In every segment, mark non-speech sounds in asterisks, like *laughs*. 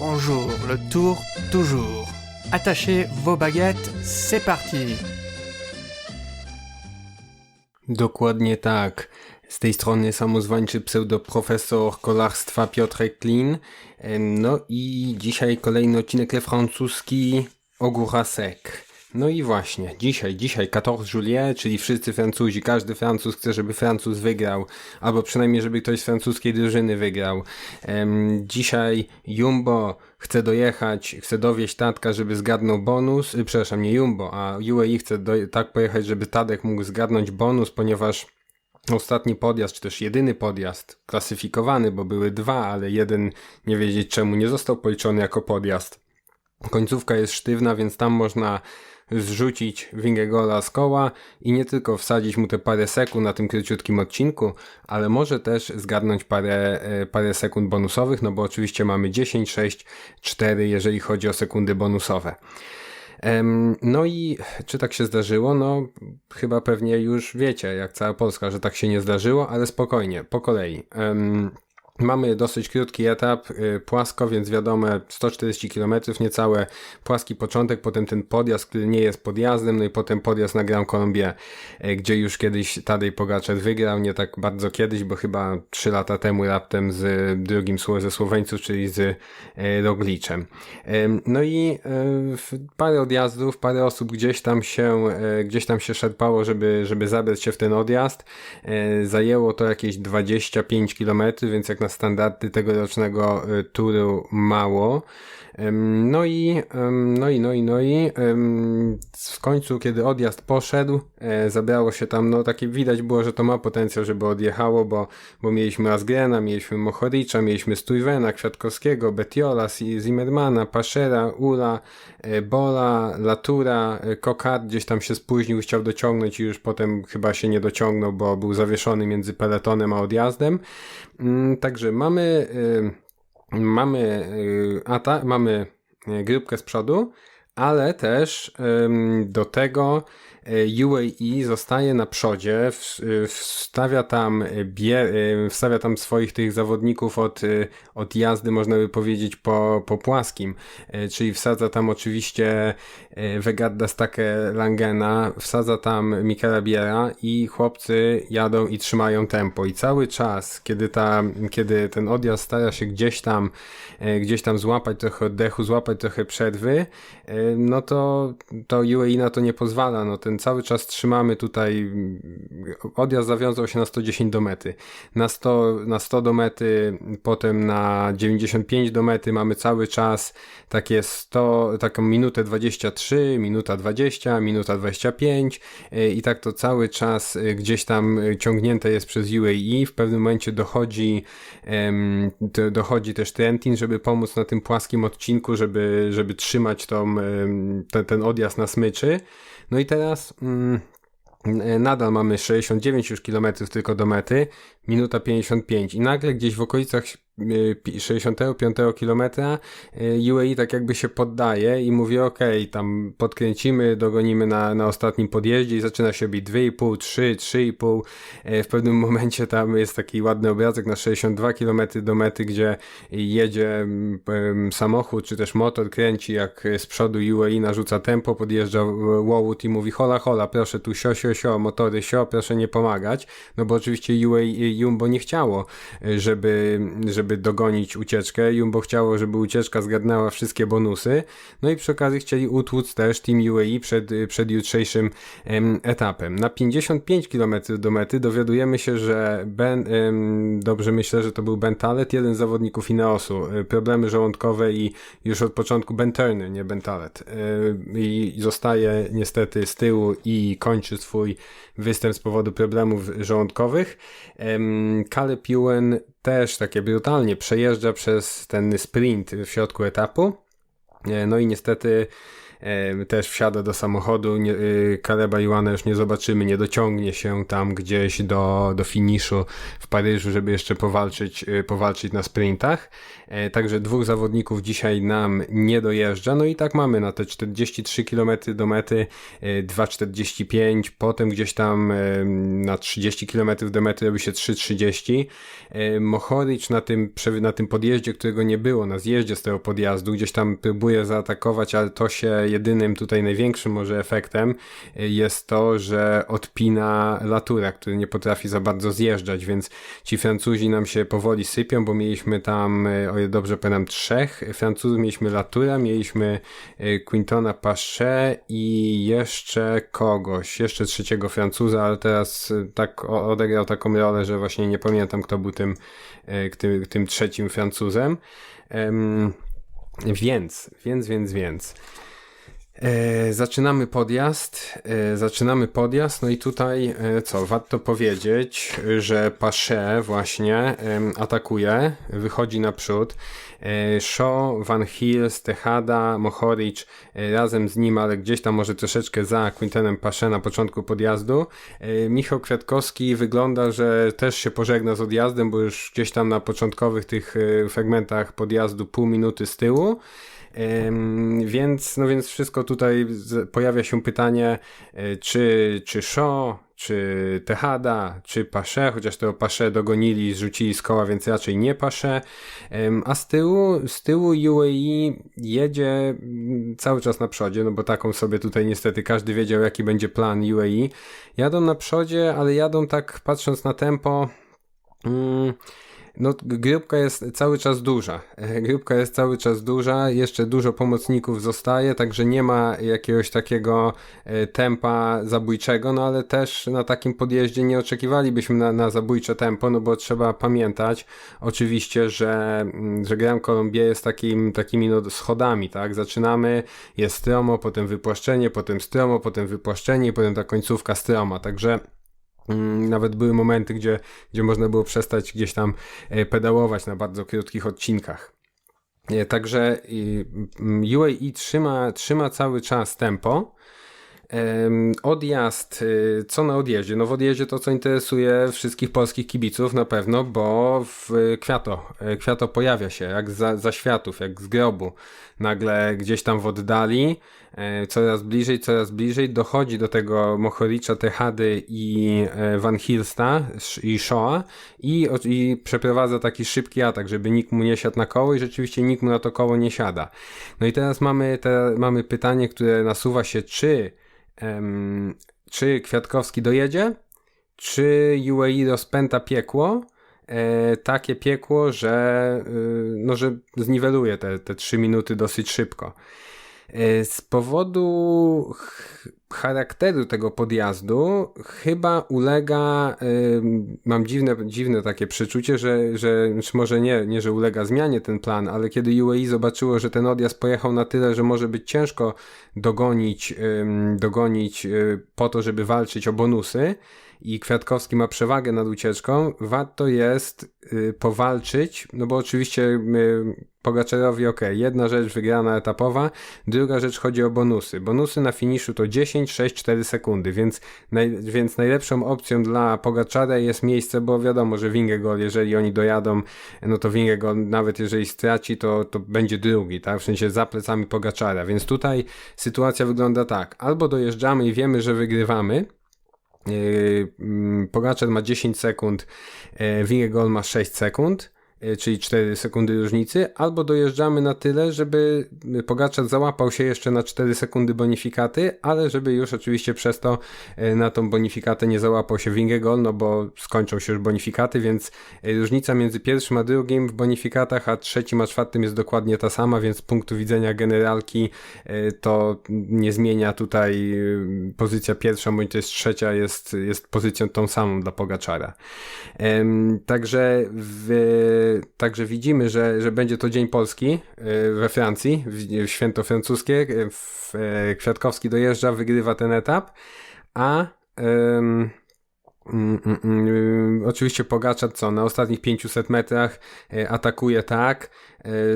bonjour, le tour toujours. Attachez vos baguettes, c'est parti. Dokładnie tak. Z tej strony samozwańczy pseudoprofesor kolarstwa Piotrek Klin. No i dzisiaj kolejny odcinek le francuski Ogóra Sec. No i właśnie, dzisiaj, dzisiaj 14 juillet, czyli wszyscy Francuzi, każdy Francuz chce, żeby Francuz wygrał, albo przynajmniej, żeby ktoś z francuskiej drużyny wygrał. Em, dzisiaj Jumbo chce dojechać, chce dowieść Tatka, żeby zgadnął bonus, y, przepraszam, nie Jumbo, a UAE chce do, tak pojechać, żeby Tadek mógł zgadnąć bonus, ponieważ ostatni podjazd, czy też jedyny podjazd klasyfikowany, bo były dwa, ale jeden nie wiedzieć czemu nie został policzony jako podjazd. Końcówka jest sztywna, więc tam można zrzucić Wingegola z koła i nie tylko wsadzić mu te parę sekund na tym króciutkim odcinku, ale może też zgarnąć parę, e, parę sekund bonusowych, no bo oczywiście mamy 10, 6, 4, jeżeli chodzi o sekundy bonusowe. No i czy tak się zdarzyło? No, chyba pewnie już wiecie, jak cała Polska, że tak się nie zdarzyło, ale spokojnie, po kolei. Mamy dosyć krótki etap, y, płasko, więc wiadomo 140 km, niecałe płaski początek, potem ten podjazd, który nie jest podjazdem, no i potem podjazd na Grand Colombie, y, gdzie już kiedyś Tadej Pogaczar wygrał, nie tak bardzo kiedyś, bo chyba 3 lata temu raptem z drugim ze Słoweńców, czyli z y, Rogliczem. No i parę odjazdów, parę osób gdzieś tam się, gdzieś tam się szarpało, żeby, żeby zabrać się w ten odjazd. Zajęło to jakieś 25 km, więc jak na standardy tegorocznego y, turu mało. Ym, No i, no i, no i, no i w końcu, kiedy odjazd poszedł, e, zabrało się tam, no takie widać było, że to ma potencjał, żeby odjechało, bo, bo mieliśmy Asgrena, mieliśmy Mohoricza, mieliśmy Stuyvena, Kwiatkowskiego, Betiola, Zimmermana, Paszera, Ula, e, Bola, Latura, e, Kokard gdzieś tam się spóźnił, chciał dociągnąć i już potem chyba się nie dociągnął, bo był zawieszony między peletonem a odjazdem. Mm, Także mamy, mamy y, ata, mamy y, grupkę z przodu, ale też do tego UAE zostaje na przodzie, y, wstawia tam, y, bie, y, wstawia tam swoich tych zawodników od, od jazdy, można by powiedzieć, po, po płaskim, Y, czyli wsadza tam oczywiście y, Vegarda Stake Langena, wsadza tam Mikela Biera i chłopcy jadą i trzymają tempo. I cały czas, kiedy, ta, kiedy ten odjazd stara się gdzieś tam, e, gdzieś tam złapać trochę oddechu, złapać trochę przerwy, e, no to, to UAE na to nie pozwala, no ten cały czas trzymamy tutaj, odjazd zawiązał się na 110 do mety, na 100, na 100 do mety, potem na 95 do mety mamy cały czas takie 100, taką minutę 23, minuta 20, minuta 25 e, i tak to cały czas e, gdzieś tam e, ciągnięte jest przez UAE. W pewnym momencie dochodzi, dochodzi też Trentin, żeby pomóc na tym płaskim odcinku, żeby, żeby trzymać tą, ten, ten odjazd na smyczy. No i teraz mm, e, nadal mamy 69 już kilometrów tylko do mety, minuta 55 i nagle gdzieś w okolicach 65 kilometra e, UAE tak jakby się poddaje i mówi ok, tam podkręcimy, dogonimy na, na ostatnim podjeździe i zaczyna się bić 2,5, 3, 3,5 E, w pewnym *laughs* momencie tam jest taki ładny obrazek na 62 km do mety, gdzie jedzie mm, samochód czy też motor, kręci jak z przodu UAE narzuca tempo, podjeżdża Wołód i mówi hola hola, proszę tu sio sio sio, motory sio, proszę nie pomagać, no bo oczywiście UAE Jumbo nie chciało, e, żeby, żeby dogonić ucieczkę, Jumbo chciało, żeby ucieczka zgadnęła wszystkie bonusy, no i przy okazji chcieli utłuc też Team UAE przed, przed jutrzejszym em, etapem. Na 55 km do mety dowiadujemy się, że Ben, em, dobrze myślę, że to był Ben Talet, jeden z zawodników Ineosu, e, problemy żołądkowe i już od początku Ben Turner, nie Ben Talet. E, I zostaje niestety z tyłu i kończy swój występ z powodu problemów żołądkowych. Caleb Ewan też takie brutalnie przejeżdża przez ten sprint w środku etapu. E, No i niestety też wsiada do samochodu, nie, e, Kaleba Iwana już nie zobaczymy, nie dociągnie się tam gdzieś do, do finiszu w Paryżu, żeby jeszcze powalczyć, e, powalczyć na sprintach. E, Także dwóch zawodników dzisiaj nam nie dojeżdża. No i tak mamy na te 43 km do mety e, 2,45, potem gdzieś tam e, na 30 km do mety robi się 3,30. E, Mohoric na tym, na tym podjeździe, którego nie było, na zjeździe z tego podjazdu, gdzieś tam próbuje zaatakować, ale to się jedynym tutaj największym może efektem e, jest to, że odpina Latura, który nie potrafi za bardzo zjeżdżać, więc ci Francuzi nam się powoli sypią, bo mieliśmy tam, e, o ile dobrze pamiętam, trzech Francuzów, mieliśmy Latura, mieliśmy e, Quintona Pache i jeszcze kogoś, jeszcze trzeciego Francuza, ale teraz tak odegrał taką rolę, że właśnie nie pamiętam, kto był tym, tym, tym trzecim Francuzem. Em, więc, więc, więc, więc. E, zaczynamy podjazd, e, zaczynamy podjazd, no i tutaj e, co, warto powiedzieć, że Pasze właśnie atakuje, wychodzi naprzód, Shaw, Van Hils, Tejada, Mohoric razem z nim, ale gdzieś tam może troszeczkę za Quintenem Pasze na początku podjazdu. Michał Kwiatkowski wygląda, że też się pożegna z odjazdem, bo już gdzieś tam na początkowych tych fragmentach podjazdu pół minuty z tyłu. Więc, no więc wszystko tutaj pojawia się pytanie, y, czy, czy Shaw, czy Tejada, czy Pasze, chociaż tego Pasze dogonili, zrzucili z koła, więc raczej nie Pasze. A z tyłu, z tyłu UAE jedzie mm, cały czas na przodzie, no bo taką sobie tutaj niestety każdy wiedział, jaki będzie plan UAE. Jadą na przodzie, ale jadą tak patrząc na tempo. Mm, no, grupka jest cały czas duża. *laughs* Grupka jest cały czas duża, jeszcze dużo pomocników zostaje, także nie ma jakiegoś takiego e, tempa zabójczego, no ale też na takim podjeździe nie oczekiwalibyśmy na, na zabójcze tempo, no bo trzeba pamiętać oczywiście, że, mm, że Grand Colombier jest takim, takimi no, schodami, tak? Zaczynamy, jest stromo, potem wypłaszczenie, potem stromo, potem wypłaszczenie potem ta końcówka stroma, także Nawet były momenty, gdzie, gdzie można było przestać gdzieś tam e, pedałować na bardzo krótkich odcinkach. E, Także mm, UAE trzyma, trzyma cały czas tempo. Odjazd, y, co na odjeździe? No w odjeździe to, co interesuje wszystkich polskich kibiców na pewno, bo w y, Kwiato, y, Kwiato pojawia się jak za, za światów, jak z grobu. Nagle gdzieś tam w oddali, e, coraz bliżej, coraz bliżej dochodzi do tego Mohoricza, Tehady i e, Van Hilsta i Shoa i, i przeprowadza taki szybki atak, żeby nikt mu nie siadł na koło i rzeczywiście nikt mu na to koło nie siada. No i teraz mamy, te, mamy pytanie, które nasuwa się, czy czy Kwiatkowski dojedzie, czy UAE rozpęta piekło, e, takie piekło, że, y, no, że zniweluje te, te 3 minuty dosyć szybko. E, Z powodu ch- charakteru tego podjazdu chyba ulega, mam dziwne, dziwne takie przeczucie, że, że może nie, nie, że ulega zmianie ten plan, ale kiedy UAE zobaczyło, że ten odjazd pojechał na tyle, że może być ciężko dogonić, dogonić y, po to, żeby walczyć o bonusy i Kwiatkowski ma przewagę nad ucieczką, warto jest y, powalczyć, no bo oczywiście Pogaczerowi ok, jedna rzecz wygrana etapowa, druga rzecz chodzi o bonusy. Bonusy na finiszu to 10, 6, 4 sekundy, więc, naj, więc najlepszą opcją dla Pogaczara jest miejsce, bo wiadomo, że Wingegol, jeżeli oni dojadą, no to Wingegol nawet jeżeli straci, to, to będzie drugi, tak, w sensie za plecami Pogaczara, więc tutaj sytuacja wygląda tak, albo dojeżdżamy i wiemy, że wygrywamy, Yy, mm, Pogaczar ma 10 sekund, yy, Wingegol ma 6 sekund, czyli 4 sekundy różnicy, albo dojeżdżamy na tyle, żeby Pogaczar załapał się jeszcze na 4 sekundy bonifikaty, ale żeby już oczywiście przez to yy, na tą bonifikatę nie załapał się Wingegol, no bo skończą się już bonifikaty, więc yy, różnica między pierwszym a drugim w bonifikatach, a trzecim a czwartym jest dokładnie ta sama, więc z punktu widzenia generalki to nie zmienia tutaj pozycja pierwsza, bądź to jest trzecia, jest, jest pozycją tą samą dla Pogaczara. Także, w, także widzimy, że, że będzie to Dzień Polski e, we Francji, święto francuskie. E, e, Kwiatkowski dojeżdża, wygrywa ten etap, a Mm, mm, mm, oczywiście Pogaczar co na ostatnich 500 metrach atakuje tak,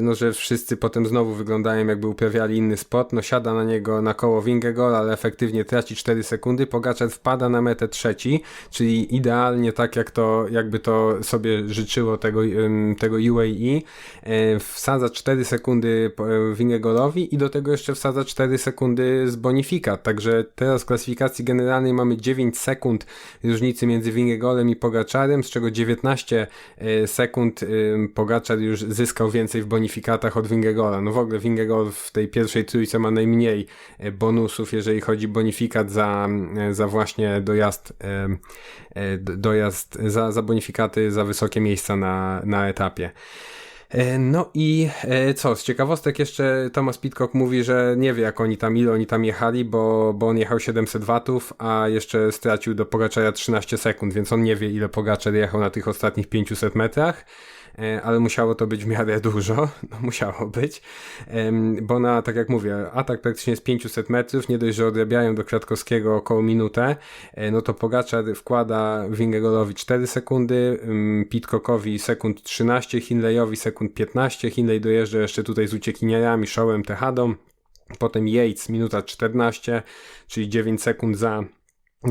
no że wszyscy potem znowu wyglądają jakby uprawiali inny sport, no siada na niego na koło Vingegaard, ale efektywnie traci 4 sekundy, Pogaczar wpada na metę trzeci, czyli idealnie tak jak to, jakby to sobie życzyło tego, tego UAE, wsadza 4 sekundy Vingegaardowi i do tego jeszcze wsadza 4 sekundy z bonifikat, także teraz w klasyfikacji generalnej mamy 9 sekund różnicy między Vingegaardem i Pogaczarem, z czego 19 sekund Pogaczar już zyskał więcej w bonifikatach od Vingegaarda. No w ogóle Vingegaard w tej pierwszej trójce ma najmniej e, bonusów, jeżeli chodzi bonifikat za, e, za właśnie dojazd, e, dojazd za, za bonifikaty za wysokie miejsca na, na etapie. No i co, z ciekawostek jeszcze Thomas Pitcock mówi, że nie wie jak oni tam, ile oni tam jechali, bo, bo on jechał 700 watów, a jeszcze stracił do Pogaczara 13 sekund, więc on nie wie ile Pogaczar jechał na tych ostatnich 500 metrach. E, ale musiało to być w miarę dużo, *laughs* no musiało być, bo na, tak jak mówię, atak praktycznie z 500 metrów, nie dość, że odrabiają do Kwiatkowskiego około minutę, e, no to Pogaczar wkłada Wingegaardowi 4 sekundy, Pitcockowi sekund 13, Hinleyowi sekund 15, Hinley dojeżdża jeszcze tutaj z uciekiniarami, Showem, Techadą, potem Yates minuta 14, czyli 9 sekund za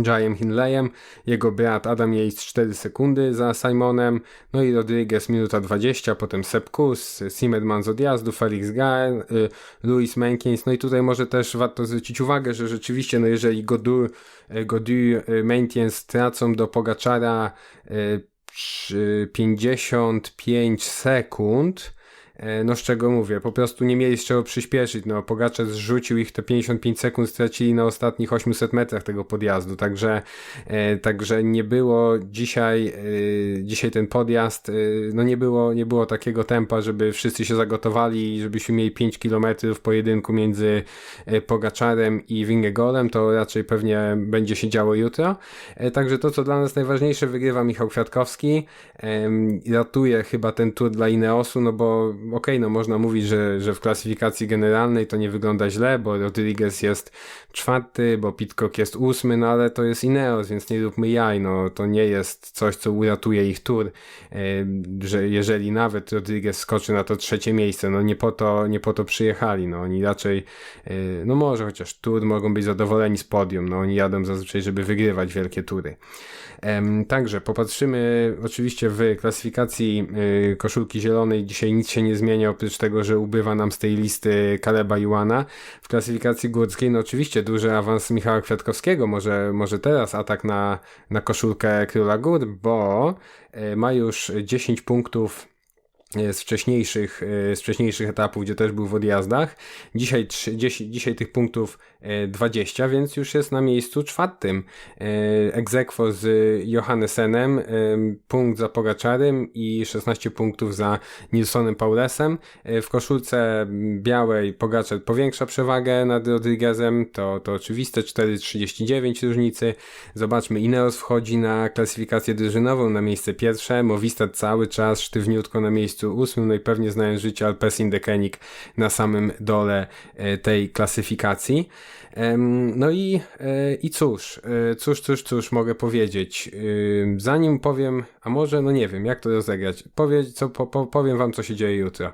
Jayem Hinleyem, jego brat Adam Yates 4 sekundy za Simonem, no i Rodriguez minuta 20, potem Sepp Kuss, Zimmerman z odjazdu, Felix Gael, y, Louis Menkins, no i tutaj może też warto zwrócić uwagę, że rzeczywiście, no jeżeli Godu, y, Godu y, Menkins tracą do Pogaczara y, 55 sekund, E, no z czego mówię, po prostu nie mieli z czego przyspieszyć, no Pogaczar zrzucił ich te 55 sekund, stracili na ostatnich 800 metrach tego podjazdu, także, e, także nie było dzisiaj, e, dzisiaj ten podjazd, e, no nie było, nie było takiego tempa, żeby wszyscy się zagotowali żebyśmy mieli 5 km w pojedynku między e, Pogaczarem i Wingegolem, to raczej pewnie będzie się działo jutro, e, także to co dla nas najważniejsze, wygrywa Michał Kwiatkowski, ratuje chyba ten tour dla Ineosu, no bo okej, okay, no można mówić, że, że w klasyfikacji generalnej to nie wygląda źle, bo Rodriguez jest czwarty, bo Pitcock jest ósmy, no ale to jest Ineos, więc nie róbmy jaj, no to nie jest coś, co uratuje ich tur, że jeżeli nawet Rodriguez skoczy na to trzecie miejsce, no nie po to, nie po to przyjechali, no oni raczej, e, no może chociaż tur mogą być zadowoleni z podium, no oni jadą zazwyczaj, żeby wygrywać wielkie tury. Także popatrzymy oczywiście w klasyfikacji e, koszulki zielonej, dzisiaj nic się nie zmienia, oprócz tego, że ubywa nam z tej listy Kaleba Iwana. W klasyfikacji górskiej, no oczywiście duży awans Michała Kwiatkowskiego, może, może teraz atak na, na koszulkę Króla Gór, bo e, ma już 10 punktów z wcześniejszych, e, z wcześniejszych etapów, gdzie też był w odjazdach. Dzisiaj, 30, dzisiaj tych punktów 20, e, więc już jest na miejscu czwartym. E, Egzekwo z Johannesenem, punkt za Pogaczarem i 16 punktów za Nilsonem Paulesem. W koszulce białej Pogaczar powiększa przewagę nad Rodriguezem, to, to oczywiste, 4,39 różnicy. Zobaczmy, Ineos wchodzi na klasyfikację drużynową na miejsce pierwsze, Movistar cały czas sztywniutko na miejscu miejscu ósmym, no i pewnie znając życie Alpecin Decenic na samym dole e, tej klasyfikacji. No i, e, i cóż, e, cóż, cóż, cóż mogę powiedzieć. Zanim powiem, a może, no nie wiem, jak to rozegrać, powie, co, po, powiem wam, co się dzieje jutro.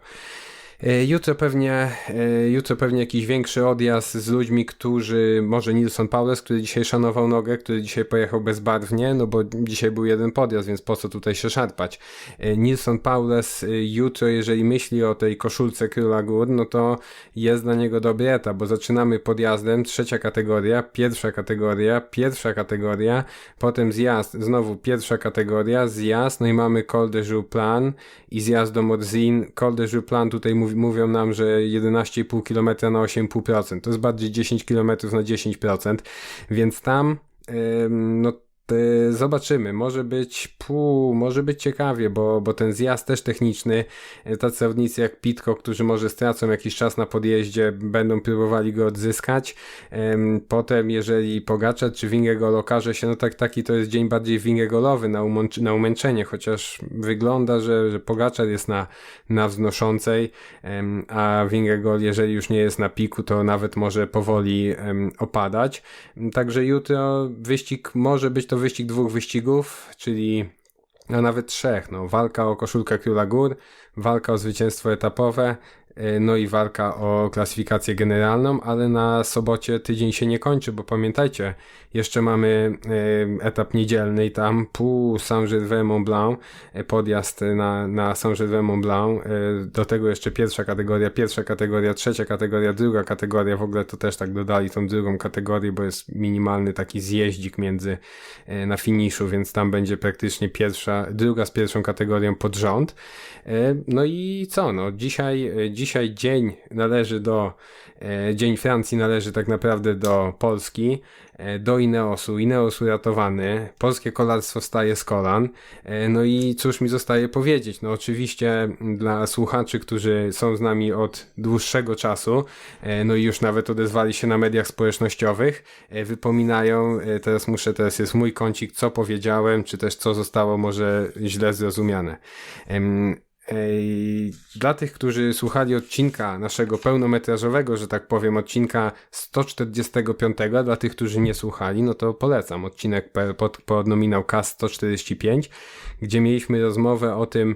E, jutro pewnie, e, jutro pewnie jakiś większy odjazd z ludźmi, którzy, może Nilson Paules, który dzisiaj szanował nogę, który dzisiaj pojechał bezbarwnie, no bo dzisiaj był jeden podjazd, więc po co tutaj się szarpać. E, Nilson Paules jutro, jeżeli myśli o tej koszulce Króla Gór, no to jest dla niego dobry etap, bo zaczynamy podjazdem, trzecia kategoria, pierwsza kategoria, pierwsza kategoria, potem zjazd, znowu pierwsza kategoria, zjazd, no i mamy Col de Plan i zjazd do Morzin. Col de Plan tutaj mówi mówią nam, że 11,5 km na 8,5%. To jest bardziej 10 km na 10%, więc tam no zobaczymy, może być pół, może być ciekawie, bo, bo ten zjazd też techniczny, e, tacy zawodnicy jak Pitko, którzy może stracą jakiś czas na podjeździe, będą próbowali go odzyskać. Potem, jeżeli Pogaczar czy Wingegol okaże się, no tak, taki to jest dzień bardziej Wingegolowy na, na umęczenie, chociaż wygląda, że, że Pogaczar jest na, na wznoszącej, a Wingegol, jeżeli już nie jest na piku, to nawet może powoli opadać. Także jutro wyścig może być to wyścig dwóch wyścigów, czyli a nawet trzech. No, walka o koszulkę Króla Gór, walka o zwycięstwo etapowe, no i walka o klasyfikację generalną, ale na sobocie tydzień się nie kończy, bo pamiętajcie, jeszcze mamy e, etap niedzielny i tam pół Saint-Gervais-Mont Blanc, e, podjazd na, na Saint-Gervais-Mont Blanc, do tego jeszcze pierwsza kategoria, pierwsza kategoria, trzecia kategoria, druga kategoria, w ogóle to też tak dodali tą drugą kategorię, bo jest minimalny taki zjeździk między na finiszu, więc tam będzie praktycznie pierwsza, druga z pierwszą kategorią pod rząd. No i co, no dzisiaj, dzisiaj dzień należy do, e, Dzień Francji należy tak naprawdę do Polski, e, do Ineosu. Ineos uratowany, polskie kolarstwo staje z kolan. E, no i cóż mi zostaje powiedzieć? No oczywiście dla słuchaczy, którzy są z nami od dłuższego czasu, no i już nawet odezwali się na mediach społecznościowych, wypominają, teraz muszę, teraz jest mój kącik, co powiedziałem, czy też co zostało może źle zrozumiane. Dla tych, którzy słuchali odcinka naszego pełnometrażowego, że tak powiem, odcinka 145, dla tych, którzy nie słuchali, no to polecam odcinek pod, pod nominał KAS 145, gdzie mieliśmy rozmowę o tym,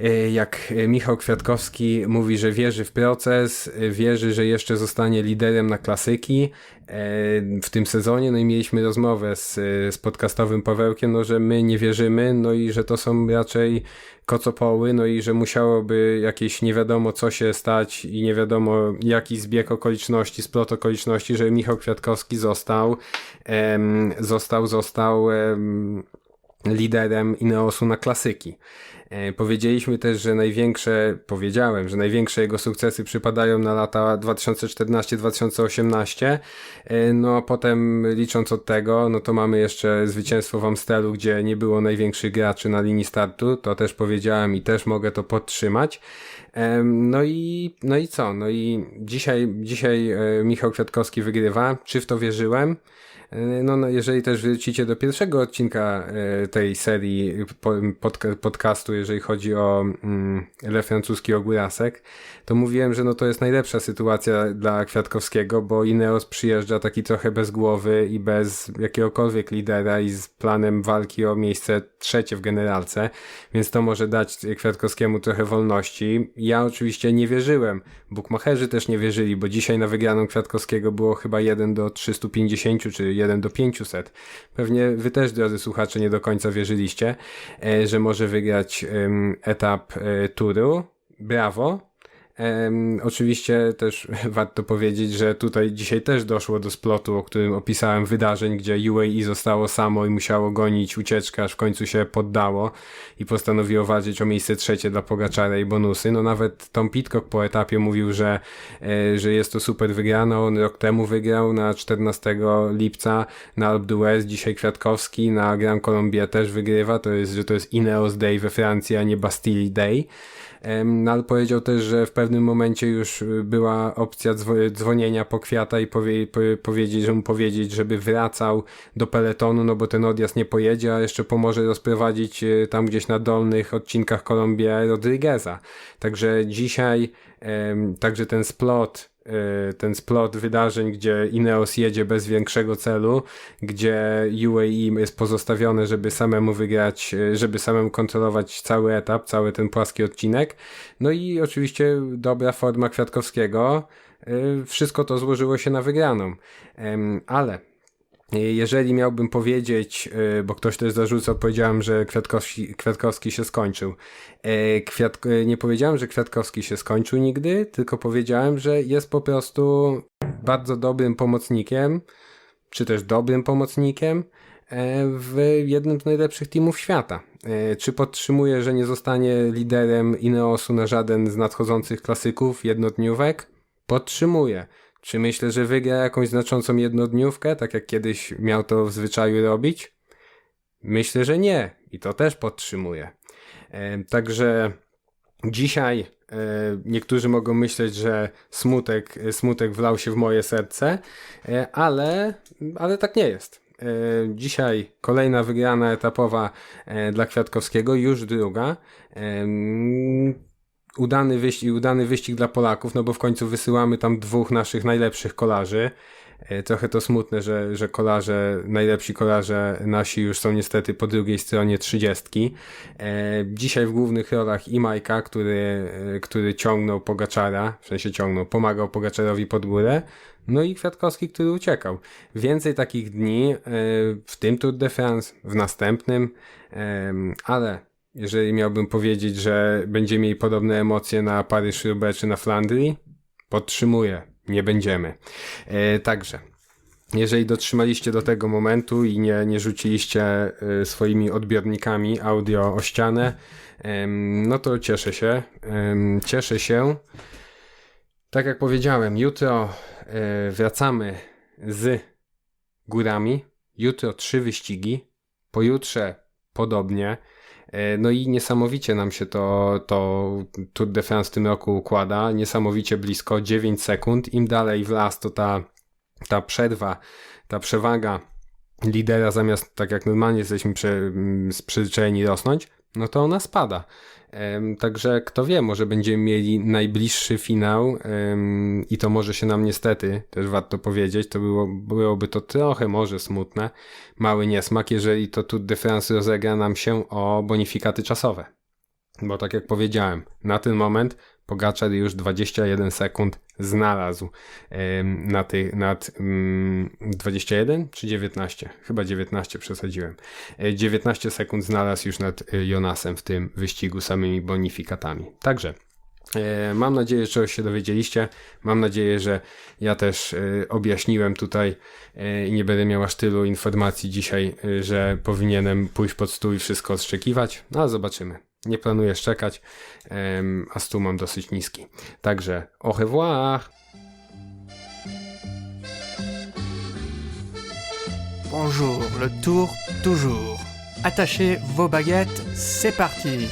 E, jak Michał Kwiatkowski mówi, że wierzy w proces, e, wierzy, że jeszcze zostanie liderem na klasyki e, w tym sezonie. No i mieliśmy rozmowę z, z podcastowym Pawełkiem, no, że my nie wierzymy, no i że to są raczej kocopoły, no i że musiałoby jakieś nie wiadomo co się stać i nie wiadomo jaki zbieg okoliczności, splot okoliczności, że Michał Kwiatkowski został, został, został liderem Ineosu na klasyki. E, powiedzieliśmy też, że największe, powiedziałem, że największe jego sukcesy przypadają na lata 2014-2018. E, no a potem licząc od tego, no to mamy jeszcze zwycięstwo w Amstelu, gdzie nie było największych graczy na linii startu. To też powiedziałem i też mogę to podtrzymać. No i, no i co? No i dzisiaj, dzisiaj e, Michał Kwiatkowski wygrywa. Czy w to wierzyłem? No, no, jeżeli też wrócicie do pierwszego odcinka e, tej serii podcastu, jeżeli chodzi o mm, Le Francuski Ogórasek, to mówiłem, że no to jest najlepsza sytuacja dla Kwiatkowskiego, bo Ineos przyjeżdża taki trochę bez głowy i bez jakiegokolwiek lidera i z planem walki o miejsce trzecie w generalce, więc to może dać Kwiatkowskiemu trochę wolności. Ja oczywiście nie wierzyłem, bukmacherzy też nie wierzyli, bo dzisiaj na wygraną Kwiatkowskiego było chyba 1 do 350 czy 1 do 500. Pewnie wy też, drodzy słuchacze, nie do końca wierzyliście, e, że może wygrać etap e, turu. Brawo, Oczywiście też *laughs* warto powiedzieć, że tutaj dzisiaj też doszło do splotu, o którym opisałem wydarzeń, gdzie UAE zostało samo i musiało gonić ucieczkę, aż w końcu się poddało i postanowiło walczyć o miejsce trzecie dla Pogaczara i bonusy. No nawet Tom Pitcock po etapie mówił, że, e, że jest to super wygrano. On rok temu wygrał na 14 lipca na Alpe d'Huez, dzisiaj Kwiatkowski na Grand Colombia też wygrywa. To jest, że to jest Ineos Day we Francji, a nie Bastille Day. No, ale powiedział też, że w pewnym momencie już y, była opcja dzwonienia po kwiata i powie, powiedzieć, że mu powiedzieć, żeby wracał do peletonu, no bo ten odjazd nie pojedzie, a jeszcze pomoże rozprowadzić y, tam gdzieś na dolnych odcinkach Kolumbia Rodrigueza. Także dzisiaj, także ten splot ten splot wydarzeń, gdzie Ineos jedzie bez większego celu, gdzie UAE jest pozostawione, żeby samemu wygrać, e, żeby samemu kontrolować cały etap, cały ten płaski odcinek. No i oczywiście dobra forma Kwiatkowskiego. E, wszystko to złożyło się na wygraną. Ale jeżeli miałbym powiedzieć, e, bo ktoś też zarzucał, powiedziałem, że Kwiatkowski, Kwiatkowski się skończył. E, Kwiat, nie powiedziałem, że Kwiatkowski się skończył nigdy, tylko powiedziałem, że jest po prostu bardzo dobrym pomocnikiem, czy też dobrym pomocnikiem w jednym z najlepszych teamów świata. Czy podtrzymuje, że nie zostanie liderem Ineosu na żaden z nadchodzących klasyków jednodniówek? Podtrzymuje. Czy myślę, że wygra jakąś znaczącą jednodniówkę, tak jak kiedyś miał to w zwyczaju robić? Myślę, że nie i to też podtrzymuję. E, także dzisiaj e, niektórzy mogą myśleć, że smutek, smutek wlał się w moje serce, e, ale, ale tak nie jest. E, dzisiaj kolejna wygrana etapowa e, dla Kwiatkowskiego, już druga udany wyścig, udany wyścig dla Polaków, no bo w końcu wysyłamy tam dwóch naszych najlepszych kolarzy. E, Trochę to smutne, że, że kolarze, najlepsi kolarze nasi już są niestety po drugiej stronie trzydziestki. E, Dzisiaj w głównych rolach i Majka, który, e, który ciągnął Pogaczara, w sensie ciągnął, pomagał Pogaczarowi pod górę, no i Kwiatkowski, który uciekał. Więcej takich dni w tym Tour de France, w następnym, ale jeżeli miałbym powiedzieć, że będziemy mieli podobne emocje na Paryż-Roubaix czy na Flandrii, podtrzymuję, nie będziemy. E, Także, jeżeli dotrzymaliście do tego momentu i nie, nie rzuciliście e, swoimi odbiornikami audio o ścianę, em, no to cieszę się. Cieszę się. Tak jak powiedziałem, jutro e, wracamy z górami. Jutro trzy wyścigi. Pojutrze podobnie. E, No i niesamowicie nam się to, to Tour de France w tym roku układa. Niesamowicie blisko 9 sekund. Im dalej w las, to ta, ta przerwa, ta przewaga lidera zamiast tak jak normalnie jesteśmy przy, mm, przyzwyczajeni rosnąć, no to ona spada. Także kto wie, może będziemy mieli najbliższy finał i to może się nam niestety, też warto powiedzieć, to było, byłoby to trochę może smutne, mały niesmak, jeżeli to Tour de France rozegra nam się o bonifikaty czasowe. Bo tak jak powiedziałem, na ten moment Pogaczar już 21 sekund znalazł na ty, nad mm, 21 czy 19? Chyba 19 przesadziłem. E, 19 sekund znalazł już nad e, Jonasem w tym wyścigu samymi bonifikatami. Także e, mam nadzieję, że czegoś się dowiedzieliście. Mam nadzieję, że ja też e, objaśniłem tutaj e, i nie będę miał aż tylu informacji dzisiaj, e, że powinienem pójść pod stół i wszystko odszczekiwać. No ale zobaczymy. Nie planuję szczekać, a stół mam dosyć niski. Także au revoir! Bonjour, le tour toujours. Attachez vos baguettes, c'est parti